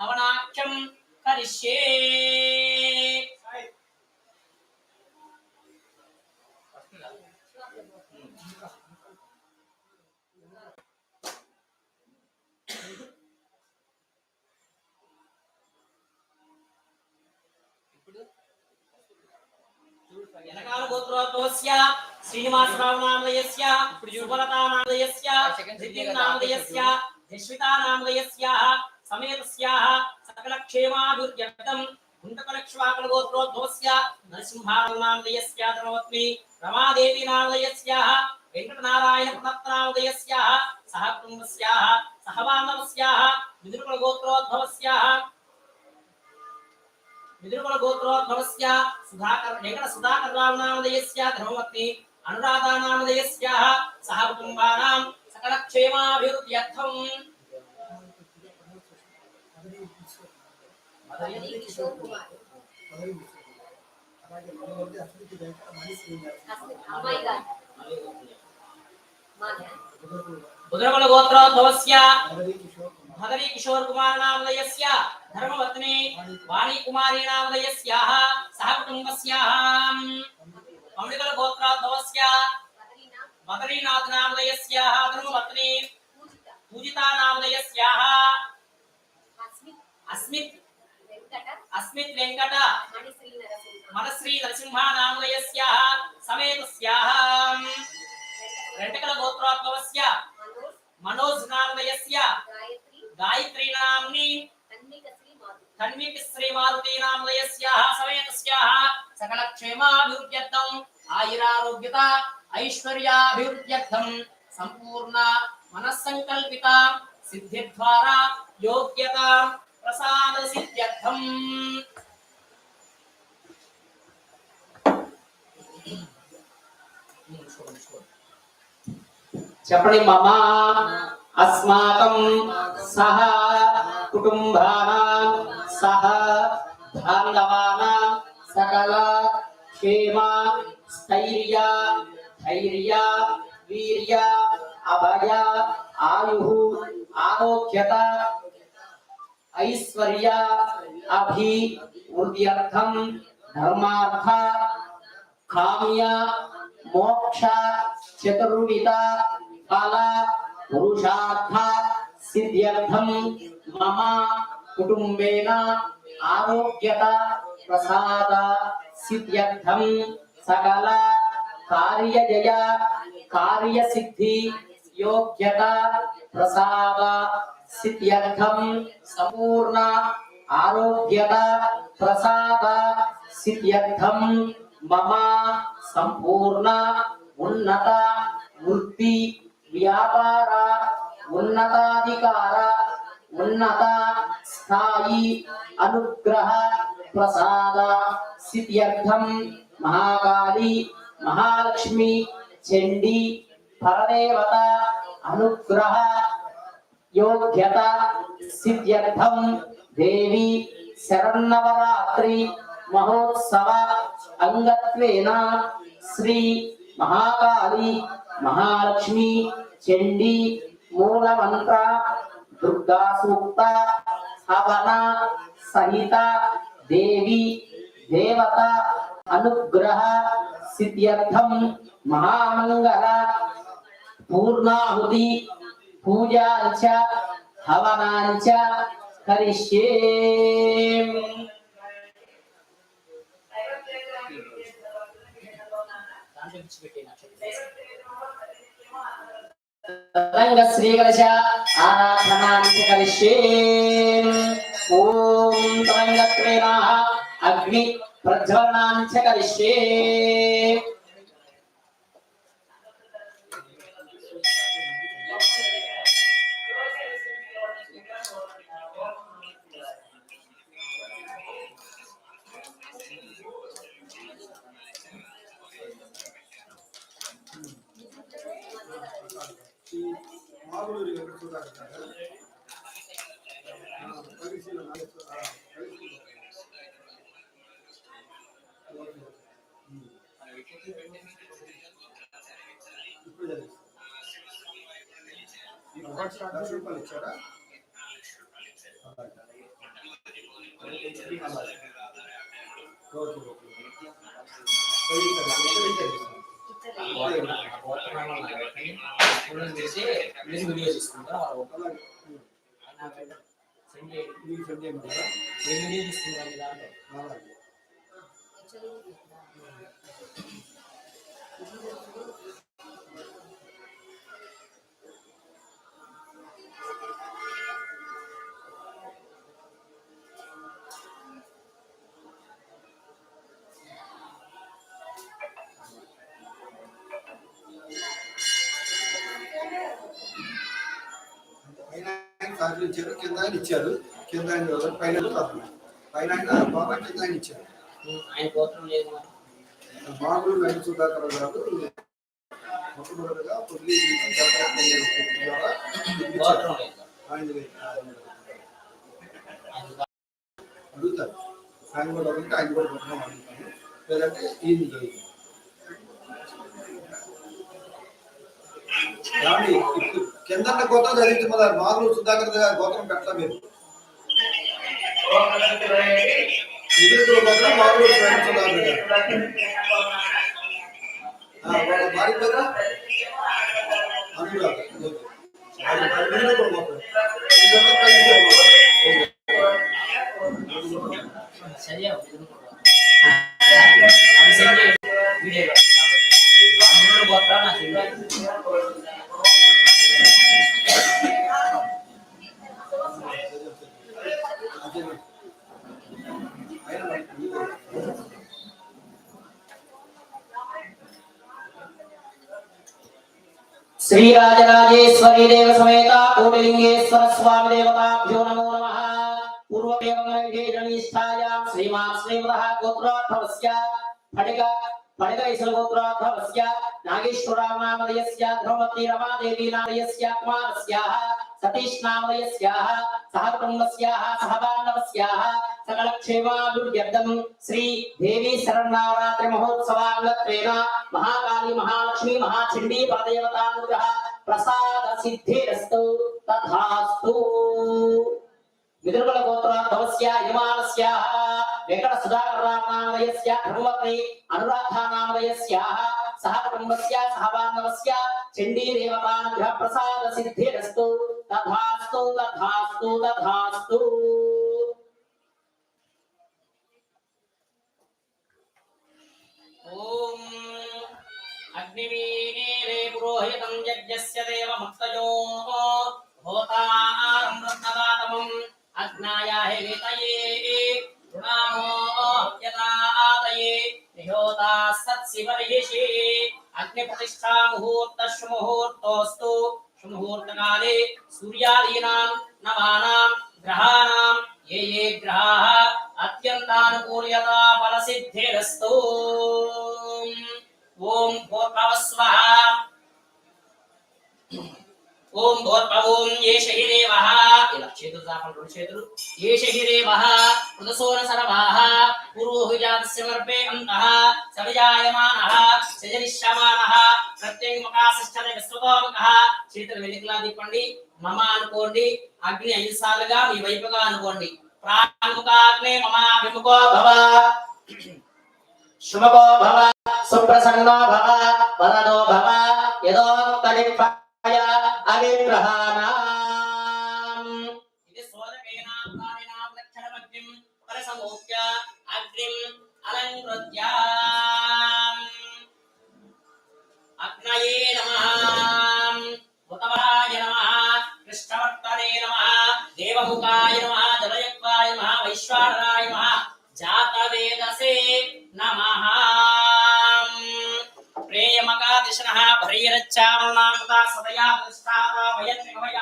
హవనాఖ్యం కరిష్యే వెనకాల గోత్రోద్భవస్య శ్రీనివాసరావు నామదయస్య సుభలతా నామదయస్య ధృతిం నామదయస్య ధిష్వితా సమేతస్యాః సకల క్షేమాభివృద్ధ్యర్థం గుంటకలక్ష్వాకల గోత్రోద్భవస్య నరసింహారావు రమాదేవి నామదయస్యాః వెంకటనారాయణ పునత్నామదయస్యాః సహ కుటుంబస్యాః సహ బాంధవస్యాః విదురుకులగోత్రోద్భవస్యాః విదురుకుల గోత్రోద్భవస్య సుధాకర్ వెంకట సుధాకర్ రావు నామదయస్య ధర్మవత్ని అనురాధానామదయస్య సహ కుటుంబానాం సకల किशोर गोत्र भगरी किशोर कुमार नामदयस्य धर्मवत्नी वाणी कुमारी नामदयस्याः सह कुटुम्बस्याः अमृतल गोत्राद्भवस्य बदरीनाथ नामदयस्याः धर्मवत्नी पूजिता नामदयस्याः अस्मित् అస్మిత్ వెంకట. మనశ్రీ నరసింహానామయస్య నామదయస్యాః సమేతస్యాః గోత్రోద్భవస్య మనోజ్ నామయస్య గాయత్రి గాయత్రీ నామ్ని కన్నిక శ్రీ మారుతి నామదయస్యాః సమేతస్యాః సకల క్షేమాభివృద్ధ్యర్థం ఆయురారోగ్యత ఐశ్వర్యాభివృద్ధ్యర్థం సంపూర్ణ మనస్సంకల్పిత సిద్ధిద్వారా యోగ్యత. ప్రసాద సిద్ధ్యర్థం చెప్పండి మమ అస్మాకం సహ కుటుంబానాం సహ బాంధవానాం సకల క్షేమ స్థైర్య ధైర్య వీర్య అభయ ఆయు ఆరోగ్యత ఐశ్వర్య అభి వృద్ధ్యర్థం ధర్మార్థ కామ్య మోక్ష చతుర్విధ ఫల పురుషార్థ సిద్ధ్యర్థం మమ కుటుంబేన ఆరోగ్యత ప్రసాద సిద్ధ్యర్థం సకల కార్యజయ కార్యసిద్ధి యోగ్యత ప్రసాద సిద్ధ్యర్థం సంపూర్ణ ఆరోగ్యత ప్రసాద సిద్ధ్యర్థం మమ సంపూర్ణ ఉన్నత వృత్తి వ్యాపార ఉన్నతాధికార ఉన్నత స్థాయి అనుగ్రహ ప్రసాద సిద్ధ్యర్థం మహాకాళి మహాలక్ష్మి చండి పరదేవత అనుగ్రహ యోగ్యత సిద్ధ్యర్థం దేవి శరన్నవరాత్రి మహోత్సవ అంగత్వేన శ్రీ మహాకాళి మహాలక్ష్మి చండి మూలమంత్ర దుర్గా సూక్త హవన సహిత దేవి దేవత అనుగ్రహ సిద్ధ్యర్థం మహామంగళ పూర్ణాహుతి పూజాంచ హవనాంచ కరిష్యే. రంగ శ్రీగణేశ ఆరాధనాంచ కరిష్యే. ఓం తరంగత్రేణ అగ్ని ప్రజ్వలనాంచ కరిష్యే. చేసి రూపాయలు ఇచ్చారా అలాగే. ఓకే ఓకే చేసి వీడియో తీసుకుంటా వీడియో తీసుకుంటాను ఇచ్చారు కింద ఆయన ఇచ్చారు కింద ఆయన? పైన? అతను. పైన ఆయన బాబా కింద ఆయన ఇచ్చారు. బాబులు వెంకట సుధాకర్ గారు మొట్టమొదటిగా పొద్దు అడుగుతారు ఆయన కూడా ఆయన కూడా పెట్టడం అడుగుతాను లేదంటే ఈయన ఇప్పుడు కింద గోత్రం చదివించమన్నారు బాబులు సుధాకర్ గారు గోత్రం పెట్టలా మీరు? ఎదురు గోత్రం సుధాకర్ గారు. భార్య పేరు? అనురాధ श्रीराजराजेश्वरी देव समेता कोटिलिंगेश्वर स्वामी देवताभ्यो नमो नमः। पूर्वमेवमंगे रणीष्ठायां श्रीमान् गोत्रार्थवस्य फटिका फटिका इसल गोत्रार्थवस्य नागेश्वरामामदयस्य रमादेवी कुमारस्याः సతీష్ నామయస్యాః సహ కుటుంబస్యాః సహ బాంధవస్యాః సకల శ్రీ దేవి శరణావరాత్రి మహోత్సవాంగత్వేన మహాకాళి మహాలక్ష్మి మహాచండీ పరదేవతానుగ్రహ ప్రసాద సిద్ధిరస్తు తథాస్తు. విదుర్గల గోత్రాధవస్య యమానస్య వెంకట సుధాకర రామనామయస్య ధర్మపత్ని అనురాధ నామయస్య సహ కుటుంబస్య సహ బాంధవస్య చండీ దేవతానుగ్రహ ప్రసాద సిద్ధిరస్తు తథాస్తు తథాస్తు తథాస్తు ఓం అగ్నివీరే పురోహితం యజ్ఞస్య దేవమత్తయో హోతారం వృద్ధదాతమం అగ్నాయాహి వితయే ృణామోహ్యతాతయే నిహోతా సత్శివర్హిషి అగ్నిప్రతిష్ఠా ముహూర్త ముహూర్తోస్తు సుముహూర్తకాలే సూర్యాదీనాం నవానాం గ్రహాణాం ఏ ఏ గ్రహాः అత్యంతానుకూల్యతా ఫలసిద్ధిరస్తు ఓం భూర్భవస్వః ఓం భూర్భవోం ఏ శహిదేవః ఇలా చేతులు చాపండి రెండు చేతులు. ఏ శహిదేవః మృతసోన సర్వాః పూర్వోహుజాతస్య మర్పే అంతః సవిజాయమానః ప్రత్యేక ప్రత్యంగమకాశిష్టద విశ్వతోముఖః చేతులు వెలికిలా తిప్పండి మమ అనుకోండి అగ్ని ఐదు సార్లుగా మీ వైపుగా అనుకోండి. ప్రాముఖాగ్నే మమాభిముఖో భవ. శుభగో భవ సుప్రసన్నో భవ వరదో భవ యదోక్తలిపాయ అవిగ్రహాణాం ఇది సోదకేనాం లక్షణమగ్నిం పరసమోక్య అగ్నిం అలంకృత్య. అగ్నయే నమః. ఉతవరాయ నమః. కృష్ణవర్తనే నమః. దేవముఖాయ నమః. జలయక్వాయ నమః. వైశ్వానరాయ నమః. జాతవేదసే నమః. सदया दृष्टारा वयत्रिगमया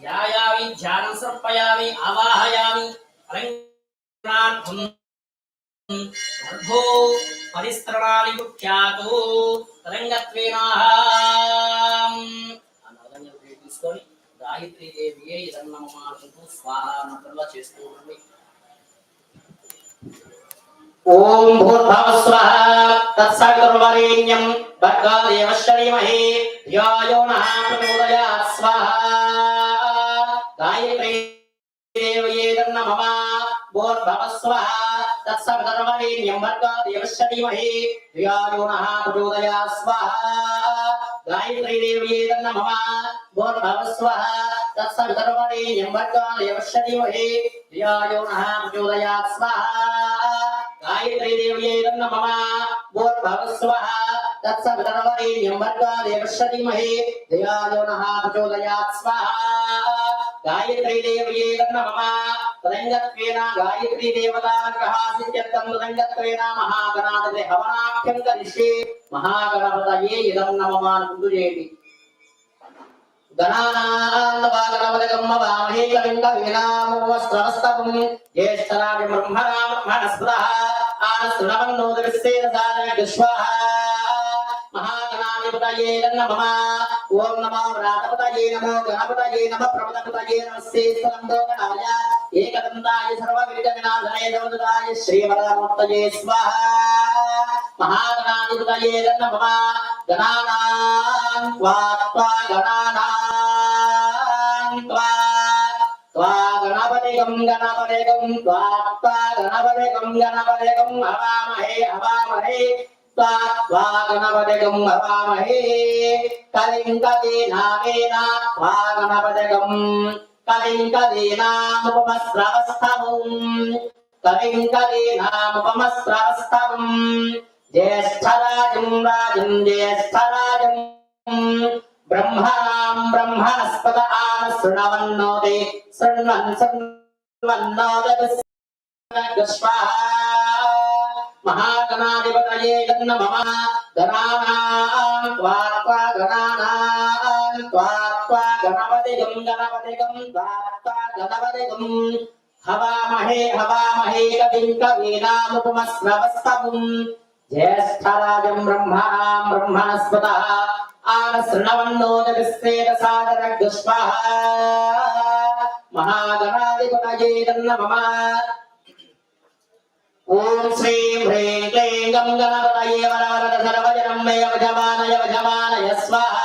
సమర్పయామి ధ్యానం సర్పయామి ఆవాహయామి గర్భో పరిస్త్రణాని ముఖ్యాతో తరంగత్వేనాహ తీసుకొని గాయత్రి దేవియే ఇదన్నమానుకుంటూ స్వాహ మంత్రంలో చేస్తూ ఉండండి ఓం భూర్భవస్వః తత్సవితుర్వరేణ్యం తత్సగర్వరేణ్యం దేవశ్చ ధీమహి ధియాయో నః ప్రమోదయాత్ స్వాహా. గాయత్రీ దేవ్యేదన్న మమ. భూర్భవస్వః తత్సవితుర్వరేణ్యం భర్గా దేవశ్చ ధీమహి. ధియాయో నః ప్రచోదయాత్ స్వాహా గాయత్రీ దేవ్యేదన్న మమ. భూర్భవస్వః తత్సవితుర్వరేణ్యం భర్గా దేవశ్చ ధీమహి. ధియాయో నః ప్రచోదయాత్ స్వాహా. గాయత్రీ దేవ్యై నమః భూర్భవస్వః తత్సవితరవరేణ్యం భర్గా దేవశ్చ ధీమహి ధియాయో నః ప్రచోదయాత్ స్వాహా గాయత్రీ దేవ్యై నమః తదంగత్వేన గాయత్రీ దేవతానుగ్రహాసిత్యర్థం తదంగత్వేన మహాగణాధిపతి హవనాఖ్యం కరిష్యే మహాగణపతయే ఇదం నమః అనుకుంటూ చేయండి గణానాన్నవాగణవదగమ్మ వీణామోస్త్రవస్తవం జ్యేష్ఠరాజ బ్రహ్మరామ బ్రహ్మణస్పదః ఆనస్సునవన్నోదవిశ్వేదసాదవిశ్వః నమః. ఓం నమో రాధపతయే నమో గణపతయే నమః. ప్రమదపతయే నమస్తే స్వరందోగణాయ ఏకదంతాయ సర్వవిధ వినాశనే దేవదాయ శ్రీవరదమూర్తయే స్వాహ. మహాగణాధిపతయే నమః. గణానాం త్వా త్వా గణానాం త్వా త్వా గణపతిగం గణపతిగం త్వా త్వా గణపతిగం గణపతిగం. హవామహే హవామహే. త్వా త్వా గణపతిగం హవామహే కలింగదీనామేన త్వా గణపతిగం కలింగదీనాముపమస్రవస్తవం. కలింగదీనాముపమస్రవస్తవం. జ్యేష్ఠరాజం రాజం జ్యేష్ఠరాజం. బ్రహ్మణాం బ్రహ్మణస్పద ఆన శృణవన్నోదే. శృణ్వన్ శృణ్వన్నోదే మహాగణాధిపతయే నమ గణానాం త్వా గణానాం త్వా గణపతిగం గణపతిగం త్వా గణపతిగం. హవామహే హవామహే కవిం కవీనాముపమస్రవస్తవం. జ్యేష్ఠరాజం బ్రహ్మణాం బ్రహ్మణస్పద ఆన శృణవన్నోదవిశ్వేద సాదర గుష్మః మహాగణాధిపతయే నమ ఓం శ్రీం హ్రీం క్లీం గం గణపతయే వరవరద సర్వజనం మే వజమానయ వజమానయ స్వాహ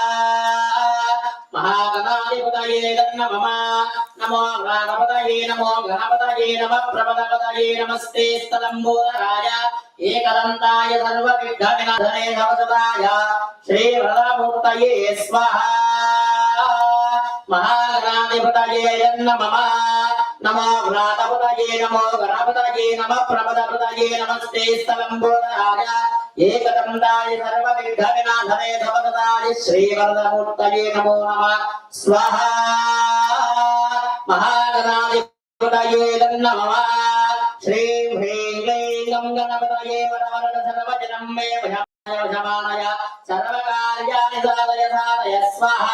మహాగణాధిపతయే నమ నమో గణపతయే నమో గణపతయే నమ ప్రమదపతయే నమస్తే స్థలంబోధరాయ ఏకదంతాయ సర్వవిఘ్న నవసదాయ భవదదాయ స్వాహ మహాగణాధిపతయే నమ నమో వ్రాతపతయే నమో గణపతయే నమ ప్రమదపతయే నమస్తే స్థలంబోధరాయ ఏకదంతాయ సర్వవిఘ్న వినాశనే భవదదాయ శ్రీవరదమూర్తయే నమో నమ. స్వాహ. మహాగణాధిపతయే నమ శ్రీ హ్రీం క్లీం గం గణపతయే వరవరద సర్వజనం మే భయమానయ సర్వకార్యాణి సాధయ సాధయ స్వాహ.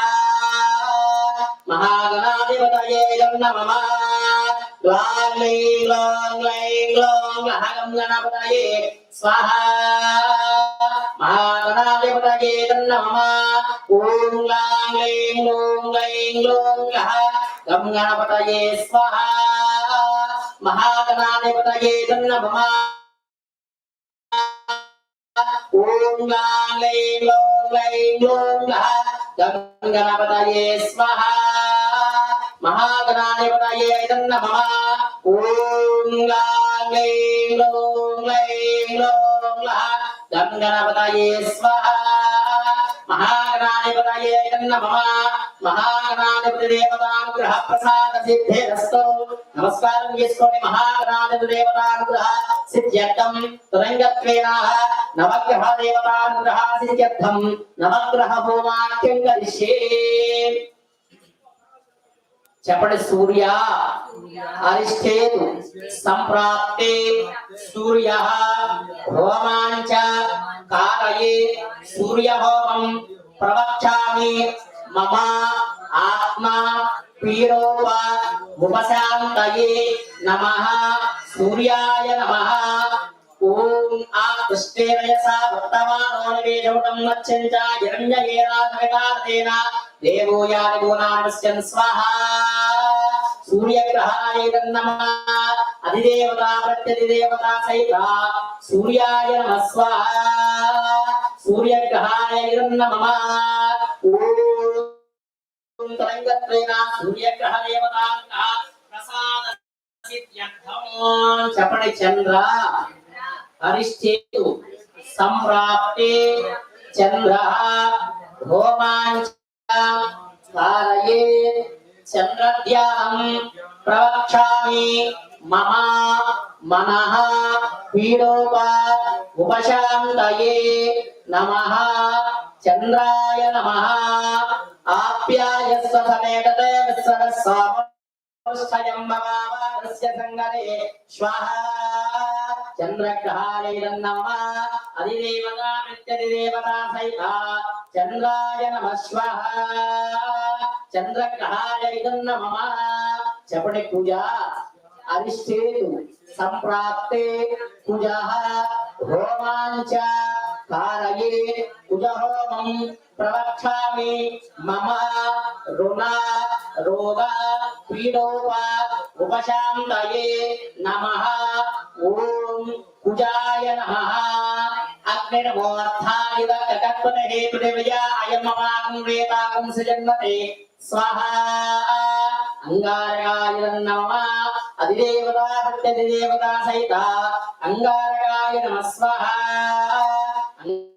మహాగణాధిపతయే నమ. గ్లాం గ్లైం గ్లాం గ్లైం గ్లాం అహం స్వాహ. మహాగణాధిపతయే నమ. ఓం గ్లాం గ్లైం గ్లూం గ్లైం గ్లూం గహ గం గణపతయే స్వాహ. మహాగణాధిపతయే నమ. ఓం గ్లాం గ్లైం గ్లూం గ్లైం గ్లూం గహ గం గణపతయే స్వాహ. మహాగణాధిపతయే నమ. ఓం గ్లాం గ్లైం గ్లూం గ్లైం గ్లూం గహ గణపతయే స్వాహ. మహాగణాధిపతయే నమ. మహాగణాధిపతి దేవతానుగ్రహ ప్రసాద సిద్ధిరస్తు నమస్కారం చేసుకోండి మహాగణాధిపతి దేవతానుగ్రహ సిద్ధ్యర్థం తరంగత్వేన నవగ్రహ దేవతానుగ్రహ సిద్ధ్యర్థం నవగ్రహ హోమాఖ్యం కరిష్యే. చెప్పండి సూర్య. అరిష్టేతు సంప్రాప్తే సూర్య హోమాంచ కారయే సూర్య హోమం ప్రవక్ష్యామి మమ ఆత్మ పీరోప ఉపశాంతయే నమః సూర్యాయ నమః. ఓం ఆ కృష్ణేరయసా వర్తమానో స్వాహా. సూర్యగ్రహాయ నమః. అధిదేవత ప్రత్యధిదేవత సహిత. సూర్యాయ నమ స్వాహా. సూర్యగ్రహాయ నమః. ఓం తరంగత్రేణ సూర్యగ్రహ దేవతాంగ ప్రసాద చెప్పండి చంద్ర. హరిశ్చేతు సంప్రాప్తే చంద్ర. హోమాంచ చంద్రద్యాం ప్రవక్షామి మమ మనః పీడోప ఉపశాంతయే నమః చంద్రాయ నమః ఆప్యాయస్వ సమేతతే విశ్వరస్వామ స్వయం భవావారస్య సంగరే శ్వః చంద్రగ్రహాయ నమ అధిదేవత ప్రత్యధిదేవత సహిత చంద్రాయ నమ శ్వః చంద్రగ్రహాయ నమ చెప్పండి పూజ అరిష్టేతు సంప్రాప్తే పూజ హోమాంచ కారయే కుజ హోమం ప్రవక్షామి మమ రుణ రోగ పీడోప ఉపశాంతయే నమః. ఓం కుజాయ నమః. అగ్నిర్మోర్థాయుధ కకత్వత హేతుదేవయ అయమమాగం వేదాగం సజన్మతే. స్వాహా. అంగారకాయ నమ. అధిదేవత ప్రత్యధిదేవత సహిత. అంగారకాయ నమ. స్వాహా. Yeah.